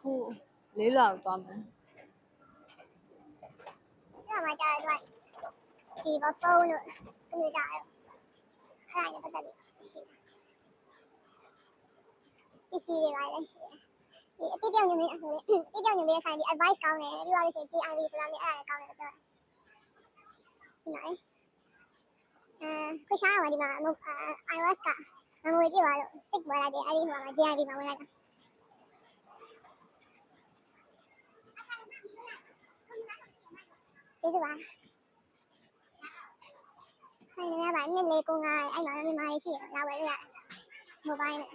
ခုလေးလောက်သွားမယ်အဲ့မှာကြာတော့ဒီဘဖုန်းလို့ကွန်ပျူတာအဲ့ဒါနဲ့ပတ်သက်ပြီးရှိတယ်ပစ္စည်းတွေပါလေရှိတယ်ဒီအတိတ်ပြောင်းနေမယ်ဆိုရင်အတိတ်ပြောင်းနေမယ်ဆိုင်ဒီ advice ကောင်းတယ်ပြီးတော့လို့ရှိရင် GIV ဆိုတာမျိုးအဲ့ဒါလည်းကောင်းတယ်ပြောဒီမှာအဲခွရှားရမှာဒီမှာ iOS က memory ပြပါလို့ stick ဝယ်လိုက်တယ်အဲ့ဒီဟိုမှာ GIV မှာဝယ်လိုက်တာ ဒီကပါဆိုင်နေရပါနှစ်လေးကိုငါအဲ့မှာမြန်မာရေးရှိတယ်လာဝယ်လို့ရတယ် mobile နဲ့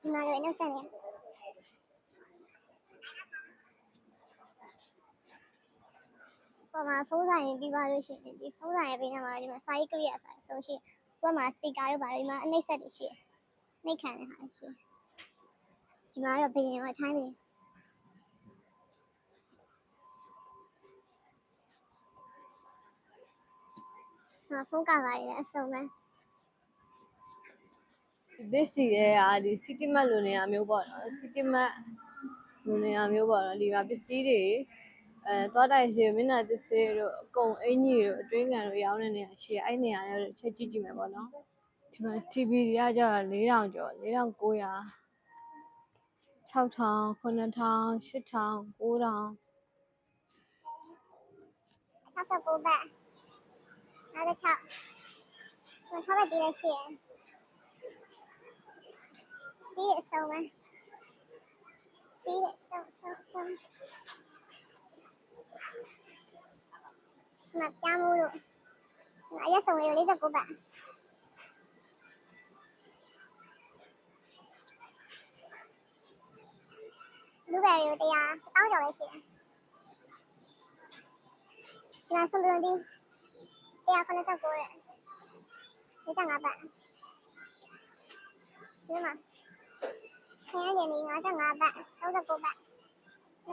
ဒီမှာလည်းနှုတ်ဆက်နေပေါ်မှာဖုန်းဆိုင်ရ င်ပြီးသွားလို့ရှိရင်ဒီဖုန်းဆိုင်ရဲ့ဘေးနားမှာဒီမှာစာရေးကရိယာဆိုင်ဆိုရှိရင်ဘက်မှာ speaker တို့ပါတယ်ဒီမှာအနှိမ့်ဆက်တွေရှိတယ်နှိမ့်ခံတဲ့ဟာရှိတယ်ဒီမှာတော့ဘယင်မှာထိုင်းဘယင်ဟာဖုန်းကပါရအစုံပဲဒီ big C ရဲ့အာဒီ city map လိုနေရာမျိုးပေါ့နော် city map လိုနေရာမျိုးပေါ့နော်ဒီမှာပစ္စည်းတွေ အဲသွားတိုက်စီမျက်နှာသစ်စေးတို့အကုန်အင်ကြီးတို့အတွင်းကန်တို့ရောင်းတဲ့နေရာရှိရအဲ့နေရာတွေချက်ကြည့်ကြည့်မယ်ပေါ့နော်ဒီမှာ TV တွေကကြတော့4000ကျော်4900 6000 9000 8000 9000 69ဘတ်56ဘယ်ထောက်ပဲဒီလည်းရှိရဒီအစုံပဲဒီအစုံစုံစုံ မပြမှုလို့ငါရက်စုံလေး49ဘတ်လူပဲရီကိုတရားတောင်းကြော်ပဲရှိတယ်ဒီမှာစံပလွန်ဒီ189တဲ့55ဘတ်ဒီမှာခရမ်းကျင်ဒီ55ဘတ်39ဘတ်29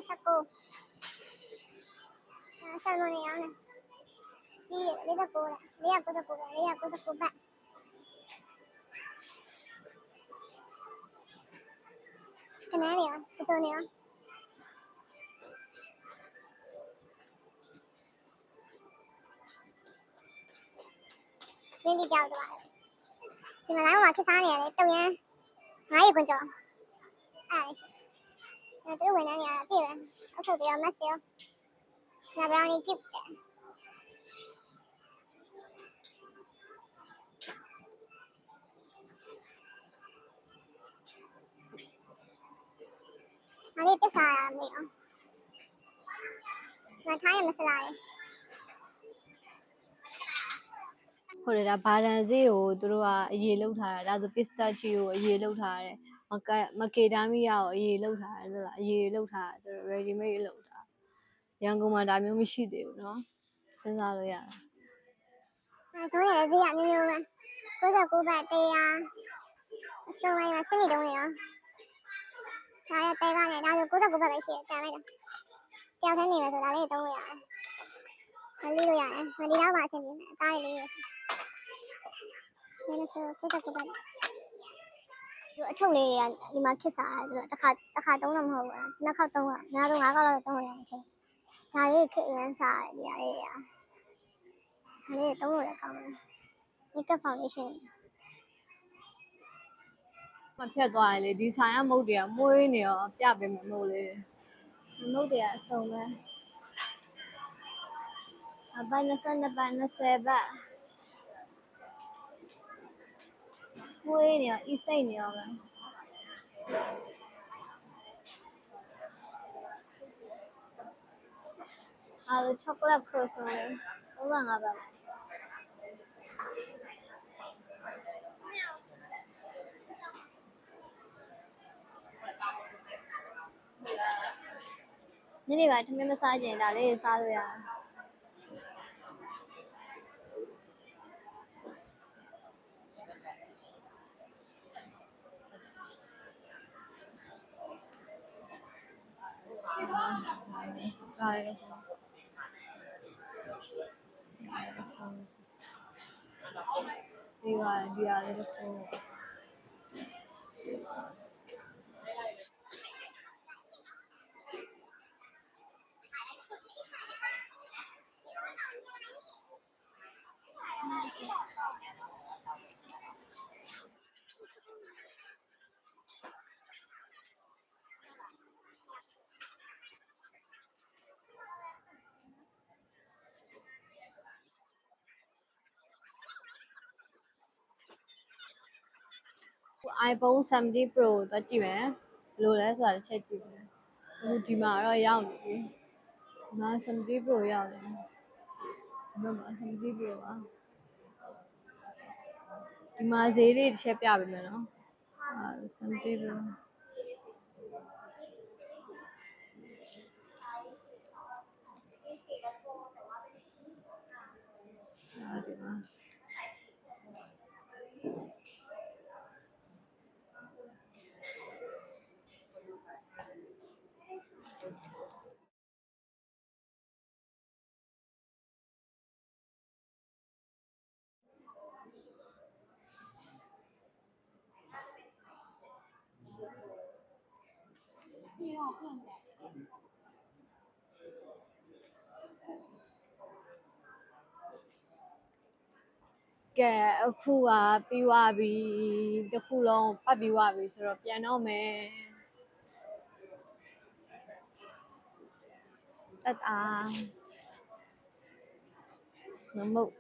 အဲဆန်မနေအောင်လေကြီး49တဲ့499ဘတ်499ဘတ်ခဏလေးရောစစုံနေရောဝင်းဒီကြောက်သွားတယ်ဒီမှာလ ည်းဟိုမှာခက်စားနေရတယ်တုံရန်9ရေခွန်ကျော်အဲ့ဒါရှိအဲသူတို့ဝန်ထမ်းနေရတာပြည့်ပဲအထုပ်တွေရော mask တွေရောနာဘ ။ငါလေးပြစ်စားရမေးအောင်။ငါထားရမစလားလေ။ဟုတ်တယ်ဒါဘာဒန်ဈေးကိုသူတို့ကအရေလောက်ထားတာဒါဆိုပစ္စတာချီကိုအရေလောက်ထားတယ်မကမကေတာမီယာကိုအရေလောက်ထားတယ်ဆိုတော့အရေလောက်ထားတယ်သူတို့ ready made လောက်ထားရန်ကုန်မှာဒါမျိုးမရှိသေးဘူးနော်စဉ်းစားလို့ရတာအဲဆိုရင်ဈေးကမျိုးမျိုးပဲ69ဘတ်100အစုံလိုက်မှာစိနေတုံးနေရော ဒါရတဲပါနဲ့ဒါဆို69ဘတ်ပဲရှိတယ်တန်လိုက်တာတယောက်တည်းနေမယ်ဆိုဒါလေးသုံးလို့ရတယ်မလီလို့ရတယ်မလီတော့မှအဆင်ပြေမယ်အသားလေးလေးနည်းဆို69ဘတ်ဒီအထုပ်လေးတွေကဒီမှာခစ်စားတယ်ဆိုတော့တစ်ခါတစ်ခါသုံးတော့မဟုတ်ဘူးလားနှစ်ခေါက်သုံးတာအများဆုံး၅ခေါက်လောက်သုံးလို့ရတယ်ဒါလေးခစ်ရမ်းစားတယ်ဒီဟာလေးတွေကဒါလေးသုံးလို့လည်းကောင်းတယ် makeup foundation မဖြတ်သွားရင်လေဒီဆိုင်ကမုတ်တွေကမွေးနေရောပြပေးမယ်မဟုတ်လေမုတ်တွေကအစုံပဲအပိုင်း22ပိုင်း20ဘတ်မွေးနေရောဤစိတ်နေရောပဲအဲဒါချောကလက်ခရိုဆွန်လေး35ဘ ညနေပိုင်းထမင်းမစားကြရင်ဒါလေးစားလို့ရတယ်ဒါလေးပြီးသွားရင်ဒီဟာလေးတ iPhone 17 Pro ကိုသွားကြည့်မယ်ဘယ်လိုလဲဆိုတာတစ်ချက်ကြည့်မယ်အခုဒီမှာတော့ရောက်နေပြီငါ17 Pro ရောက်နေပြီဒီမှာ17 Pro ပါဒီမှာဈေးလေးတစ်ချက်ပြပေးမယ်နော်အာ17 Pro အာဒီမှာကဲအခုကပြီးသွားပြီတစ်ခုလုံးဖတ်ပြီးသွားပြီဆိုတော့ပြန်တော့မယ်တတ်တာမမုတ်